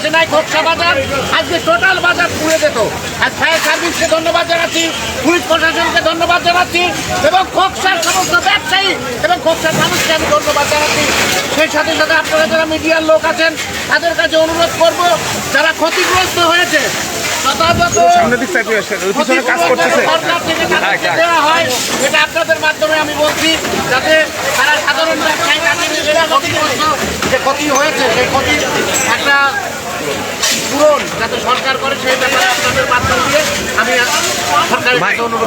বলছে নাই খোকসা বাজার। আজকে টোটাল বাজার পুড়ে যেত। আজ ফায়ার সার্ভিসকে ধন্যবাদ জানাচ্ছি, পুলিশ প্রশাসনকে ধন্যবাদ জানাচ্ছি এবং খোকসার সমস্ত ব্যবসায়ী এবং খোকসার মানুষকে আমি ধন্যবাদ জানাচ্ছি। সেই সাথে সাথে আপনারা যারা মিডিয়ার লোক আছেন, তাদের কাছে অনুরোধ করব, যারা ক্ষতিগ্রস্ত হয়েছে সামনের দিক সাইড হয়ে ওই পিছনে কাজ করতেছে। হয় এটা আপনাদের মাধ্যমে আমি বলছি যাতে তারা সাধারণ ব্যবসায়ী যে ক্ষতি হয়েছে সেই ক্ষতির একটা পূরণ যাতে সরকার করে সেই ব্যাপারে আপনাদের মাধ্যম দিয়ে আমি সরকারের ভাই কাছে অনুরোধ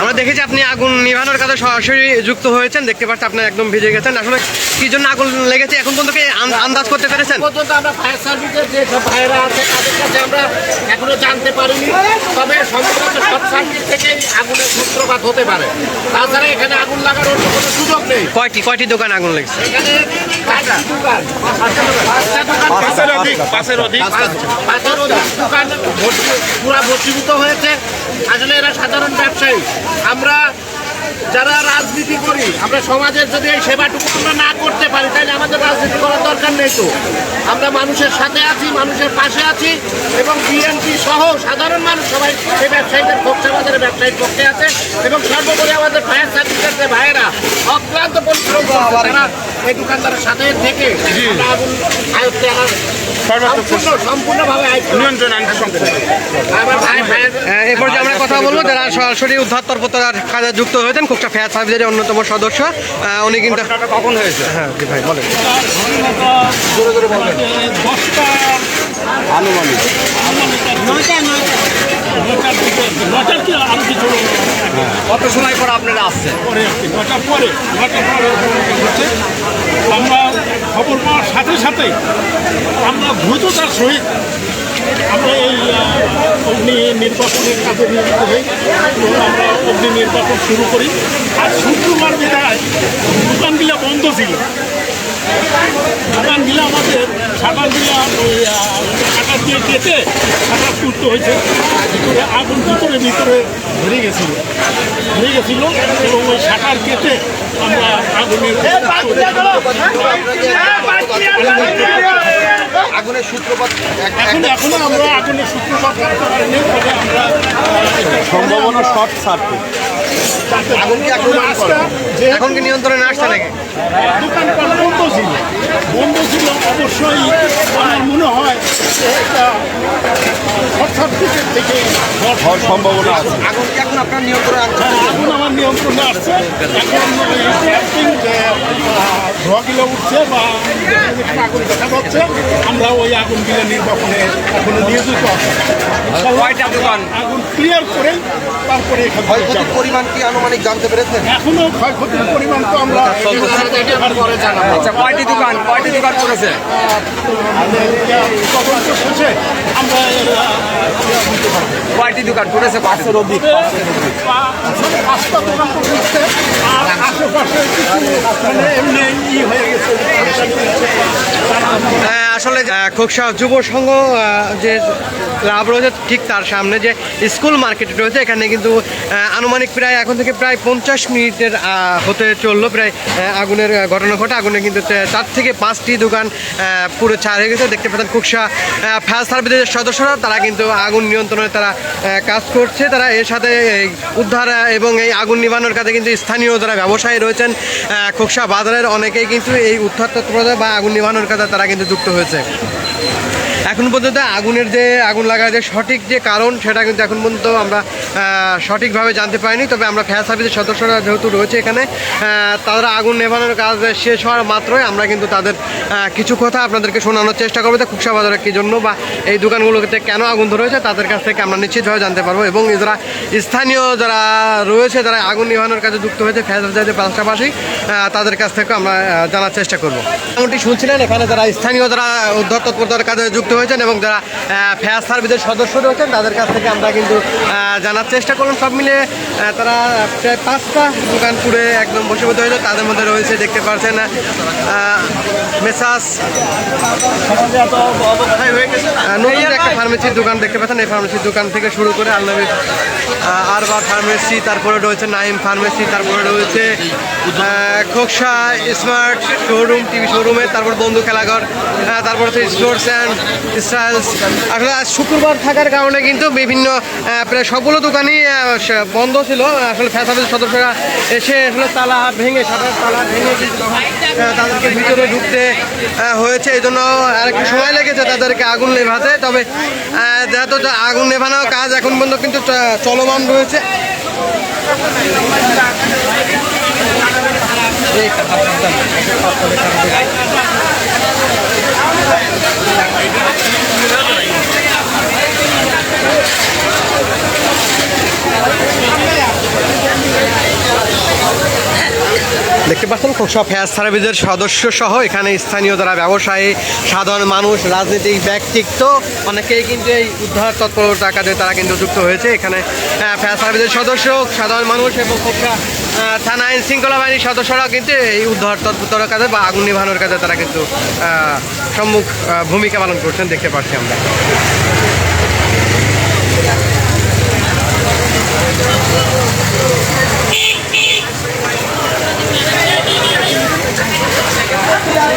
আমরা দেখেছি আপনি আগুন নিভানোর কাছে সরাসরি যুক্ত হয়েছেন দেখতে পাচ্ছি আপনি একদম ভিজে গেছেন। আসলে কি জন্য আগুন লেগেছে? এখন পর্যন্ত কি আন্দাজ করতে পেরেছেন? পর্যন্ত আমরা ফায়ার সার্ভিসের যে ভাইয়েরা আছে তাদের কাছে আমরা এখনও জানতে পারিনি। তবে সম্ভবত শর্ট সার্কিট থেকে আগুনের সূত্রপাত হতে পারে। তাছাড়া এখানে আগুন লাগার অন্য কোনো সুযোগ নেই। কয়টি কয়টি দোকান আগুন লেগেছে? এখানে পাঁচটা দোকান। পাঁচটা দোকান পাঁচের অধিক পাঁচের অধিক পাঁচের অধিক দোকান। পুরা ভর্তিভূত হয়েছে। আসলে এরা সাধারণ ব্যবসায়ী, আমরা যারা রাজনীতি করি, আমরা সমাজের যদি এই সেবাটুকু আমরা না করতে পারি, তাহলে আমাদের রাজনীতি করার দরকার নেই তো। আমরা মানুষের সাথে আছি, মানুষের পাশে আছি, এবং বিএনপি সহ সাধারণ মানুষ সবাই সেই ব্যবসায়ীদের পক্ষে, আমাদের ব্যবসায়ীর পক্ষে আছে, এবং সর্বোপরি আমাদের ফায়ার সার্ভিসের যে ভাইয়েরা, অক্লান্ত পরিশ্রম এই দোকানদারের সাথে থেকে আয়ত্তে আনার এরপর যে আমরা কথা বলব যারা সরাসরি উদ্ধার তৎপরতার কাজে যুক্ত হয়েছেন খুবটা ফায়ার সার্ভিসের অন্যতম সদস্য। উনি কিন্তু কখন হয়েছে? হ্যাঁ ভাই বলেন। দশটার আনুমানিক। কিছু কত সময় পর আপনারা আসছেন? কি পরে নয়টার পরে আমরা খবর পাওয়ার সাথে সাথে আমরা দ্রুততার সহিত আমরা এই অগ্নি নির্বাচনের কাজে নিয়োজিত হই। এবং আমরা অগ্নি নির্বাচন শুরু করি। আর শুক্রবার বিদায় দোকানগুলো বন্ধ ছিল। দোকানগুলো আমাদের শাটারগুলো দিলে কেটে শাটার তুলতে হয়েছে। ভিতরে আগুন ভিতরে ভিতরে ধরে গেছিল। ধরে গেছিল এবং ওই শাটার কেটে আমরা আগুনের আগুনের সূত্রপাত এখন এখনও আমরা আগুনের সূত্রপাত করতে পারিনি। তবে আমরা সম্ভাবনা শর্ট সার্কিট। আগুন কি যে এখন কি নিয়ন্ত্রণে আসছে নাকি? দোকানপাট বন্ধ ছিল। বন্ধ ছিল অবশ্যই। আমার মনে হয় এটা হওয়ার সম্ভাবনা আছে। আগুন এখন আপনার নিয়ন্ত্রণে আনছে হ্যাঁ, আগুন আমার নিয়ন্ত্রণে আসছে এখন ওই ক্যাম্পিং যে আহ, ধোঁয়াগুলো উঠছে বা আগুন দেখা যাচ্ছে আমরা ওই আগুনগুলো নির্বাচনে এখনও নিয়োজিত দোকান? আগুন ক্লিয়ার করে তারপরে এখান ক্ষয়ক্ষতির। পরিমাণ কি আনুমানিক জানতে পেরেছেন? এখনও ক্ষয়ক্ষতির পরিমাণ তো আমরা আচ্ছা কয়টি দোকান? কয়টি দোকান করেছে? তদন্ত শেষে আমরা কয়টি দোকান করেছে পাঁচশোর অধিক পাঁচটা দোকান আর আশেপাশে হয়ে, আসলে খোকসা যুব সংঘ যে লাভ রয়েছে ঠিক তার সামনে, যে স্কুল মার্কেট রয়েছে, এখানে কিন্তু আনুমানিক প্রায় এখন থেকে প্রায় পঞ্চাশ মিনিটের হতে চলল, প্রায় আগুনের ঘটনা ঘটে। আগুনে কিন্তু চার থেকে পাঁচটি দোকান পুরো ছাড় হয়ে গেছে। দেখতে পাচ্ছেন খোকসা ফায়ার সার্ভিসের সদস্যরা, তারা কিন্তু আগুন নিয়ন্ত্রণে তারা কাজ করছে। তারা এর সাথে উদ্ধার এবং এই আগুন নিবানোর কাজে কিন্তু স্থানীয় যারা ব্যবসায়ী রয়েছেন খোকসা বাজারের অনেকেই কিন্তু এই উদ্ধার তৎপরতা বা আগুন নিবানোর কাজে তারা কিন্তু যুক্ত হয়েছে। এখন পর্যন্ত আগুনের যে, আগুন লাগার যে সঠিক যে কারণ, সেটা কিন্তু এখন পর্যন্ত আমরা সঠিকভাবে জানতে পারিনি। তবে আমরা ফায়ার সার্ভিসের সদস্যরা যেহেতু রয়েছে এখানে তারা আগুন নেভানোর কাজ শেষ হওয়ার মাত্রই আমরা কিন্তু তাদের কিছু কথা আপনাদেরকে শোনানোর চেষ্টা করব যে খুকসা বাজারে কী জন্য বা এই দোকানগুলোতে কেন আগুন ধরেছে তাদের কাছ থেকে আমরা নিশ্চিতভাবে জানতে পারব। এবং যারা স্থানীয় যারা রয়েছে, যারা আগুন নিভানোর কাজে যুক্ত হয়েছে ফায়ার সার্ভিসের পাশাপাশি তাদের কাছ থেকে আমরা জানার চেষ্টা করব। এমনটি শুনছিলেন, এখানে যারা স্থানীয় যারা উদ্ধার তৎপরতার কাজে যুক্ত হয়েছেন এবং যারা ফায়ার সার্ভিসের সদস্য রয়েছেন, তাদের কাছ থেকে আমরা কিন্তু জানার চেষ্টা করলাম। সব মিলে তারা প্রায় পাঁচটা দোকান পুড়ে একদম বসীভূত হয়েছে তাদের মধ্যে রয়েছে, দেখতে পাচ্ছেন মেসাস নতুন একটা ফার্মেসির দোকান দেখতে পাচ্ছেন, এই ফার্মেসির দোকান থেকে শুরু করে আল্লামী আরবার ফার্মেসি তারপরে রয়েছে নাইম ফার্মেসি তারপরে রয়েছে খোকসা স্মার্ট শোরুম টিভি শোরুমে তারপর বন্ধু খেলাঘর তারপর হচ্ছে অ্যান্ড স্টাইলস আসলে আজ শুক্রবার থাকার কারণে কিন্তু বিভিন্ন প্রায় সবগুলো দোকানই বন্ধ ছিল। আসলে ফ্যাসাবের সদস্যরা এসে আসলে তালা ভেঙে সাটার তালা ভেঙে তাদেরকে ভিতরে ঢুকতে হয়েছে। এই জন্য আর একটু সময় লেগেছে তাদেরকে আগুন নেভাতে। তবে যেহেতু আগুন নেভানো কাজ এখন পর্যন্ত কিন্তু চলমান রয়েছে। দেখতে পাচ্ছেন খোকসা ফেয়ার সার্ভিসের সদস্য সহ এখানে স্থানীয় যারা ব্যবসায়ী, সাধারণ মানুষ, রাজনৈতিক ব্যক্তিত্ব অনেকেই কিন্তু এই উদ্ধার তৎপরতা কাজে তারা কিন্তু যুক্ত হয়েছে। এখানে ফেয়ার সার্ভিসের সদস্য, সাধারণ মানুষ এবং খোকসা থানা আইন শৃঙ্খলা বাহিনীর সদস্যরাও কিন্তু এই উদ্ধার তৎপরতার কাজে বা আগুন নিভানোর কাজে তারা কিন্তু সম্মুখ ভূমিকা পালন করছেন দেখতে পাচ্ছি আমরা।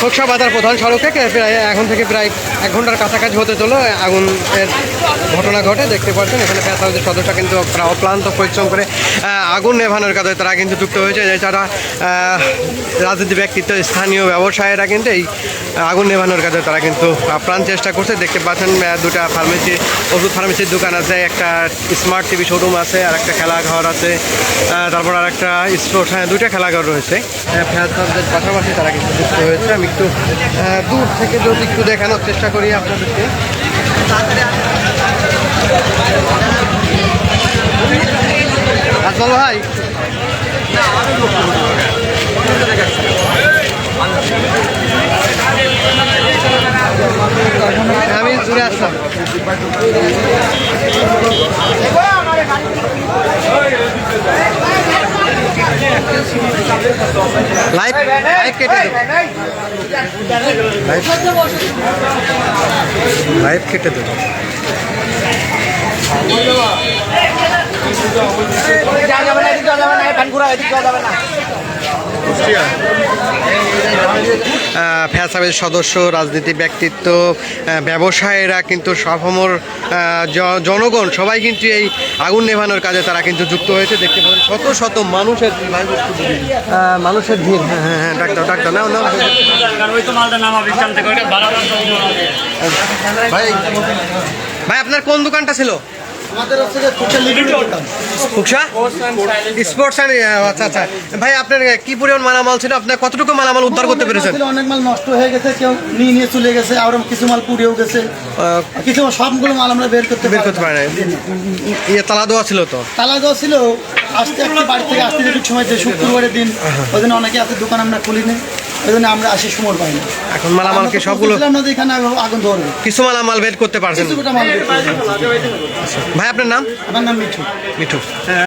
খোকসা বাজার প্রধান সড়কে প্রায় এখন থেকে প্রায় এক ঘণ্টার কাছাকাছি হতে চলো আগুনের ঘটনা ঘটে, দেখতে পাচ্ছেন, এখানে প্যাসাদের সদস্য কিন্তু অক্লান্ত পরিশ্রম করে আগুন নেভানোর কাজে তারা কিন্তু যুক্ত হয়েছে। এছাড়া রাজনীতি ব্যক্তিত্ব, স্থানীয় ব্যবসায়ীরা কিন্তু এই আগুন নেভানোর কাজে তারা কিন্তু আপ্রাণ চেষ্টা করছে। দেখতে পাচ্ছেন দুটা ফার্মেসি, ওষুধ ফার্মেসির দোকান আছে, একটা স্মার্ট টিভি শোরুম আছে, আর একটা খেলাঘর আছে তারপর আর একটা স্পোর্টস হ্যাঁ দুইটা খেলাঘর রয়েছে। ফ্যাসাদের পাশাপাশি তারা কিন্তু যুক্ত হয়েছে। আমি একটু দূর থেকে যদি একটু দেখানোর চেষ্টা করি আপনাদেরকে। আসল ভাই। আমি দূরে আসলাম। লাইফ কেটে দেবো যাবে না যাবে না লাইভ লাইভ যাবে দেবো ফ্যাসাবের সদস্য রাজনীতি ব্যক্তিত্ব ব্যবসায়ীরা কিন্তু সফমর জনগণ সবাই কিন্তু এই আগুন নেভানোর কাজে তারা কিন্তু যুক্ত হয়েছে। দেখতে পাবেন শত শত মানুষের মানুষের ভিড়। হ্যাঁ হ্যাঁ হ্যাঁ ডাক্তার ডাক্তার নাও ভাই ভাই আপনার কোন দোকানটা ছিল? ফুকসা স্পোর্টস অ্যান্ড আচ্ছা আচ্ছা। ভাই আপনার কি পরিমাণ মালামাল ছিল? আপনার কতটুকু মালামাল উদ্ধার করতে পেরেছেন? অনেক মাল নষ্ট হয়ে গেছে কেউ নিয়ে নিয়ে চলে গেছে আর কিছু মাল পুড়েও গেছে। কিছু সবগুলো মাল আমরা বের করতে বের করতে পারে না। ইয়ে তালা দেওয়া ছিল তো? তালা দেওয়া ছিল আসতে আসতে বাড়ি থেকে আসতে যেটুকু সময় যে শুক্রবারের দিন ওই জন্য অনেকে আছে দোকান আমরা খুলিনি। ওই জন্য আমরা আসি সময় পাই না। এখন মালামাল কি সবগুলো না এখানে আগুন- ধরবে। কিছু মালামাল বের করতে পারছেন। ভাই আপনার নাম? আমার নাম মিঠু। মিঠু।